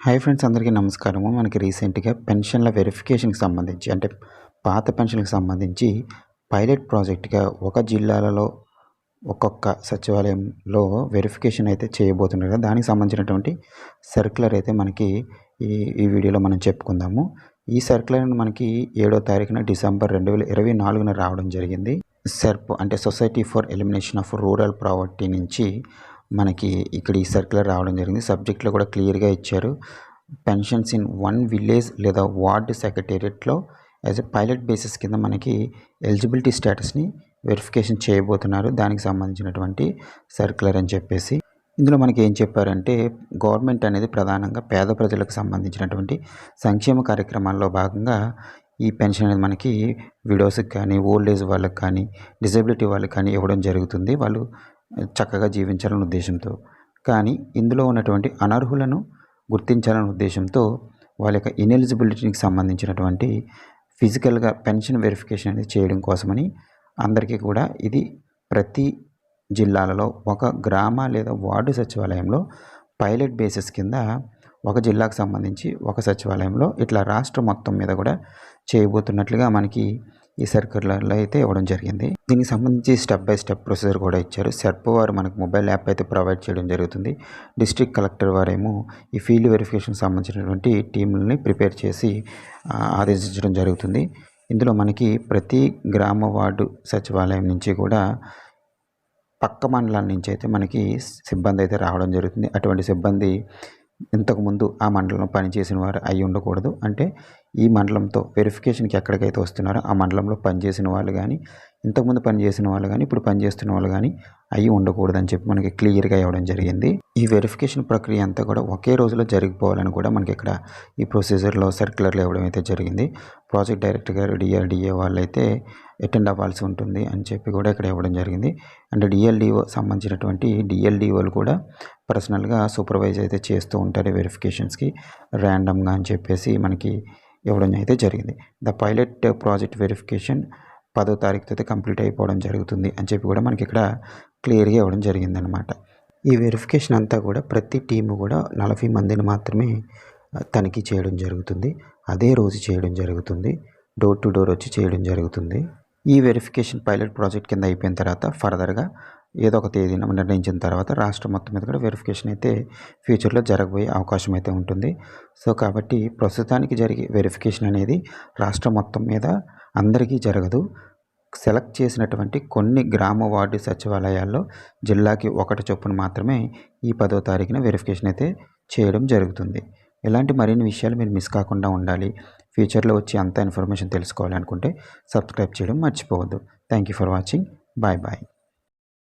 Hi friends అందరికీ నమస్కారము. మనకి రీసెంట్గా పెన్షన్ల వెరిఫికేషన్కి సంబంధించి అంటే పాత పెన్షన్కి సంబంధించి పైలట్ ప్రాజెక్ట్గా ఒక జిల్లాలలో ఒక్కొక్క సచివాలయంలో వెరిఫికేషన్ అయితే చేయబోతున్నారు కదా. దానికి సంబంధించినటువంటి సర్క్యులర్ అయితే మనకి ఈ ఈ వీడియోలో మనం చెప్పుకుందాము. ఈ సర్క్యులర్ మనకి ఏడో తారీఖున డిసెంబర్ రెండు వేల ఇరవై నాలుగున రావడం జరిగింది. సెర్ప్ అంటే society for elimination of rural poverty నుంచి మనకి ఇక్కడ ఈ సర్క్యులర్ రావడం జరిగింది. సబ్జెక్ట్లో కూడా క్లియర్గా ఇచ్చారు. పెన్షన్స్ ఇన్ వన్ విలేజ్ లేదా వార్డ్ సెక్రటేరియట్లో యాజ్ ఎ పైలట్ బేసిస్ కింద మనకి ఎలిజిబిలిటీ స్టేటస్ని వెరిఫికేషన్ చేయబోతున్నారు. దానికి సంబంధించినటువంటి సర్క్యులర్ అని చెప్పేసి. ఇందులో మనకి ఏం చెప్పారంటే గవర్నమెంట్ అనేది ప్రధానంగా పేద ప్రజలకు సంబంధించినటువంటి సంక్షేమ కార్యక్రమాల్లో భాగంగా ఈ పెన్షన్ అనేది మనకి విడోస్కి కానీ ఓల్డ్ ఏజ్ వాళ్ళకి కానీ డిజబిలిటీ వాళ్ళకి కానీ ఇవ్వడం జరుగుతుంది. వాళ్ళు చక్కగా జీవించాలనే ఉద్దేశంతో. కానీ ఇందులో ఉన్నటువంటి అనర్హులను గుర్తించాలనే ఉద్దేశంతో వాళ్ళ యొక్క ఇనెలిజిబిలిటీకి సంబంధించినటువంటి ఫిజికల్గా పెన్షన్ వెరిఫికేషన్ అనేది చేయడం కోసమని అందరికీ కూడా ఇది ప్రతి జిల్లాలలో ఒక గ్రామ లేదా వార్డు సచివాలయంలో పైలట్ బేసిస్ కింద ఒక జిల్లాకు సంబంధించి ఒక సచివాలయంలో ఇట్లా రాష్ట్రం మొత్తం మీద కూడా చేయబోతున్నట్లుగా మనకి ఈ సర్క్యులర్లో అయితే ఇవ్వడం జరిగింది. దీనికి సంబంధించి స్టెప్ బై స్టెప్ ప్రొసీజర్ కూడా ఇచ్చారు. సెర్ప్ వారు మనకు మొబైల్ యాప్ అయితే ప్రొవైడ్ చేయడం జరుగుతుంది. డిస్ట్రిక్ట్ కలెక్టర్ వారేమో ఈ ఫీల్డ్ వెరిఫికేషన్ సంబంధించినటువంటి టీంలని ప్రిపేర్ చేసి ఆదేశించడం జరుగుతుంది. ఇందులో మనకి ప్రతి గ్రామ వార్డు సచివాలయం నుంచి కూడా పక్క మండలాల నుంచి అయితే మనకి సిబ్బంది అయితే రావడం జరుగుతుంది. అటువంటి సిబ్బంది ఇంతకుముందు ఆ మండలంలో పనిచేసిన వారు అయి ఉండకూడదు అంటే ఈ మండలంతో వెరిఫికేషన్కి ఎక్కడికైతే వస్తున్నారో ఆ మండలంలో పనిచేసిన వాళ్ళు కానీ ఇంతకుముందు పనిచేసిన వాళ్ళు కానీ ఇప్పుడు పనిచేస్తున్న వాళ్ళు కానీ అయి ఉండకూడదని చెప్పి మనకి క్లియర్గా ఇవ్వడం జరిగింది. ఈ వెరిఫికేషన్ ప్రక్రియ అంతా కూడా ఒకే రోజులో జరిగిపోవాలని కూడా మనకి ఇక్కడ ఈ ప్రొసీజర్లో సర్క్యులర్లు ఇవ్వడం అయితే జరిగింది. ప్రాజెక్ట్ డైరెక్టర్ గారు డిఆర్డిఏ వాళ్ళు అయితే అటెండ్ అవ్వాల్సి ఉంటుంది అని చెప్పి కూడా ఇక్కడ ఇవ్వడం జరిగింది. అండ్ డిఎల్డిఓ సంబంధించినటువంటి డిఎల్డిఓలు కూడా పర్సనల్గా సూపర్వైజ్ అయితే చేస్తూ ఉంటారు వెరిఫికేషన్స్కి ర్యాండమ్గా అని చెప్పేసి మనకి ఇవ్వడం అయితే జరిగింది. ద పైలట్ ప్రాజెక్ట్ వెరిఫికేషన్ పదో తారీఖుతో అయితే కంప్లీట్ అయిపోవడం జరుగుతుంది అని చెప్పి కూడా మనకి ఇక్కడ క్లియర్గా ఇవ్వడం జరిగిందనమాట ఈ వెరిఫికేషన్ అంతా కూడా ప్రతి టీము కూడా నలభై మందిని మాత్రమే తనిఖీ చేయడం జరుగుతుంది. అదే రోజు చేయడం జరుగుతుంది. డోర్ టు డోర్ వచ్చి చేయడం జరుగుతుంది. ఈ వెరిఫికేషన్ పైలట్ ప్రాజెక్ట్ కింద అయిపోయిన తర్వాత ఫర్దర్గా ఏదో ఒక తేదీన నిర్ణయించిన తర్వాత రాష్ట్రం మొత్తం మీద కూడా వెరిఫికేషన్ అయితే ఫ్యూచర్లో జరగబోయే అవకాశం అయితే ఉంటుంది. సో కాబట్టి ప్రస్తుతానికి జరిగే వెరిఫికేషన్ అనేది రాష్ట్రం మొత్తం మీద అందరికీ జరగదు. సెలెక్ట్ చేసినటువంటి కొన్ని గ్రామ వార్డు సచివాలయాల్లో జిల్లాకి ఒకటి చొప్పున మాత్రమే ఈ పదో తారీఖున వెరిఫికేషన్ అయితే చేయడం జరుగుతుంది. ఇలాంటి మరిన్ని విషయాలు మీరు మిస్ కాకుండా ఉండాలి ఫ్యూచర్లో వచ్చి అంత ఇన్ఫర్మేషన్ తెలుసుకోవాలనుకుంటే సబ్స్క్రైబ్ చేయడం మర్చిపోవద్దు. Thank you for watching. Bye bye.